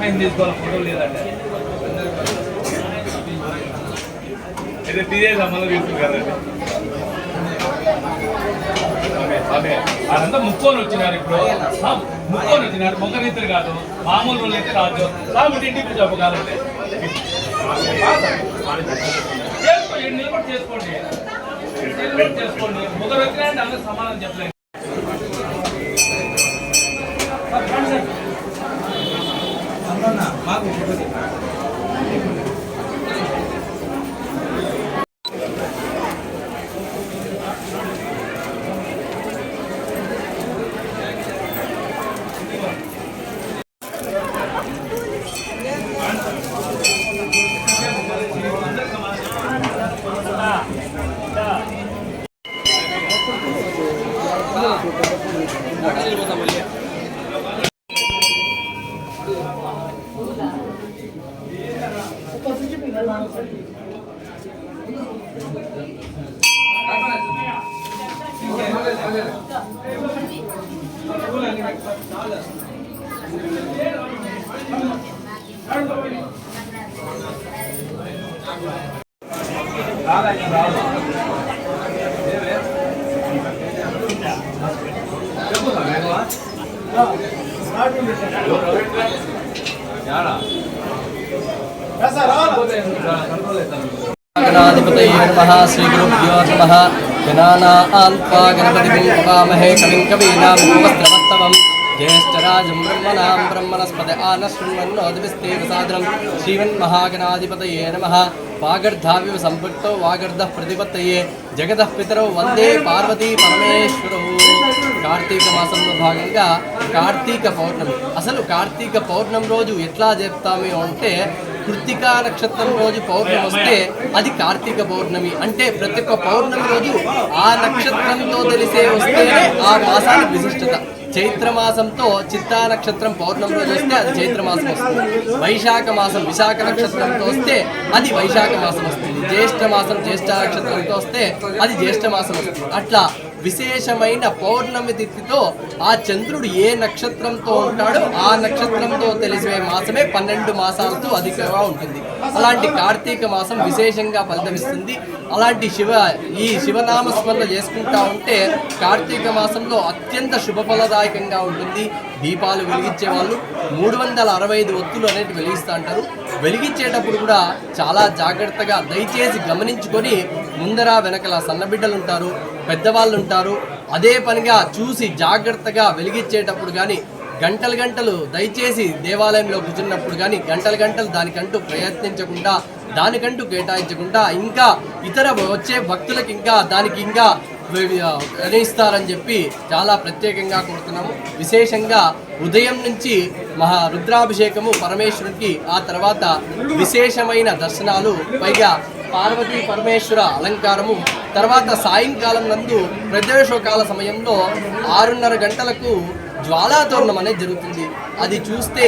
మేము తీసుకోవాలి అమ్మలో తీసుకుని కదండి అదంతా ముక్కోని వచ్చినారు ఇప్పుడు ముక్కోని వచ్చినారు మొగ్గరీతులు కాదు మామూలు రోజులు అయితే రాదు కాబట్టి ఇంటికి చెప్పగలంటే చేసుకోండి నిలబడి చేసుకోండి. నిలబడి చేసుకోండి. ముగ్గురు వచ్చినారంటే అందరూ సమాధానం చెప్పలేదు Mati. స్టార్టింగ్ గణాధిపతయే నమ శ్రీగురుభ్యో నమ గణానాన్వా గణపతిం పవామహే కవిం కవీనాం ఉపస్త్రవస్తవం జ్యేష్ఠరాజం బ్రహ్మణాం బ్రహ్మణస్పద ఆనశృణ్వన్నోదిపిస్తేవ సాదరం శ్రీమన్మహాగణాధిపతయే నమ వాగర్ధావివ సంపృక్తో వాగర్ధ ప్రతిపత్తయే జగదః పితరౌ వందే పార్వతీ పరమేశ్వరౌ కార్తీక మాసంలో భాగంగా కార్తీక పౌర్ణమి అసలు కార్తీక పౌర్ణమి రోజు ఎట్లా చెప్తాము అంటే కృత్తికా నక్షత్రం రోజు పౌర్ణమి వస్తే అది కార్తీక పౌర్ణమి. అంటే ప్రతి ఒక్క పౌర్ణమి రోజు ఆ నక్షత్రంతో తెలిసే వస్తేనే ఆ మాసానికి విశిష్టత. చైత్రమాసంతో చిత్తా నక్షత్రం పౌర్ణమి రోజు వస్తే అది చైత్రమాసం వస్తుంది. వైశాఖ మాసం విశాఖ నక్షత్రంతో వస్తే అది వైశాఖ మాసం వస్తుంది. జ్యేష్ఠ మాసం జ్యేష్ఠ నక్షత్రంతో వస్తే అది జ్యేష్ఠ మాసం వస్తుంది. అట్లా విశేషమైన పౌర్ణమి తిథితో ఆ చంద్రుడు ఏ నక్షత్రంతో ఉంటాడో ఆ నక్షత్రంతో తెలిసే మాసమే పన్నెండు మాసాలతో అధికంగా ఉంటుంది. అలాంటి కార్తీక మాసం విశేషంగా ఫలితమిస్తుంది. అలాంటి శివ ఈ శివనామస్మరణ చేసుకుంటా ఉంటే కార్తీక మాసంలో అత్యంత శుభఫలదాయకంగా ఉంటుంది. దీపాలు వెలిగించే వాళ్ళు మూడు వందల అరవై ఐదు ఒత్తులు అనేవి వెలిగిస్తూ అంటారు వెలిగించేటప్పుడు కూడా చాలా జాగ్రత్తగా దయచేసి గమనించుకొని ముందర వెనకల సన్నబిడ్డలు ఉంటారు పెద్దవాళ్ళు ఉంటారు అదే పనిగా చూసి జాగ్రత్తగా వెలిగించేటప్పుడు కానీ గంటలు గంటలు దయచేసి దేవాలయంలో కూర్చున్నప్పుడు కానీ గంటలు గంటలు దానికంటూ ప్రయత్నించకుండా దానికంటూ కేటాయించకుండా ఇంకా ఇతర వచ్చే భక్తులకు ఇంకా దానికి ఇంకా నిర్ణయిస్తారని చెప్పి చాలా ప్రత్యేకంగా కోరుతున్నాము. విశేషంగా ఉదయం నుంచి మహా రుద్రాభిషేకము పరమేశ్వరునికి ఆ తర్వాత విశేషమైన దర్శనాలు పైగా పార్వతీ పరమేశ్వర అలంకారము. తర్వాత సాయంకాలం నందు ప్రదోషకాల సమయంలో ఆరున్నర గంటలకు జ్వాలాతోరణం అనేది జరుగుతుంది. అది చూస్తే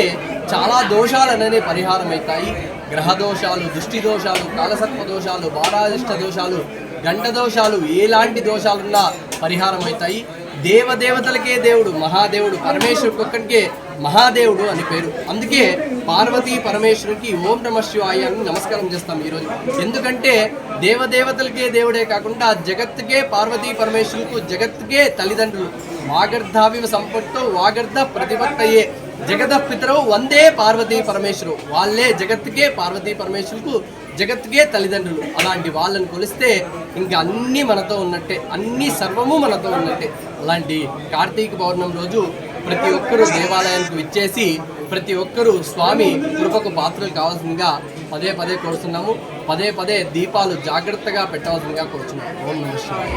చాలా దోషాలు అనేది పరిహారం అవుతాయి గ్రహ దోషాలు దృష్టి దోషాలు కాలసర్ప దోషాలు బారాదిష్ట దోషాలు గంట దోషాలు ఎలాంటి దోషాలున్నా పరిహారం అవుతాయి దేవదేవతలకే దేవుడు మహాదేవుడు పరమేశ్వరుడు ఒక్కడికే మహాదేవుడు అని పేరు. అందుకే పార్వతీ పరమేశ్వరుడికి ఓం నమ శివాయ అని నమస్కారం చేస్తాం ఈరోజు ఎందుకంటే దేవదేవతలకే దేవుడే కాకుండా జగత్తుకే పార్వతీ పరమేశ్వరులకు జగత్తుకే తల్లిదండ్రులు. వాగర్ధావివ సంపత్తో వాగర్ధ ప్రతిపత్తయే. జగత పితరవు వందే పార్వతీ పరమేశ్వరు. వాళ్ళే జగత్తుకే పార్వతీ పరమేశ్వరుకు జగత్కే తల్లిదండ్రులు. అలాంటి వాళ్ళని కొలిస్తే ఇంకా అన్నీ మనతో ఉన్నట్టే అన్ని సర్వము మనతో ఉన్నట్టే. అలాంటి కార్తీక పౌర్ణమి రోజు ప్రతి ఒక్కరూ దేవాలయానికి విచ్చేసి ప్రతి ఒక్కరూ స్వామి కృపకు పాత్రలు కావాల్సిందిగా పదే పదే కోరుతున్నాము. పదే పదే దీపాలు జాగ్రత్తగా పెట్టవలసిందిగా కోరుతున్నాము ఓం నమస్కారం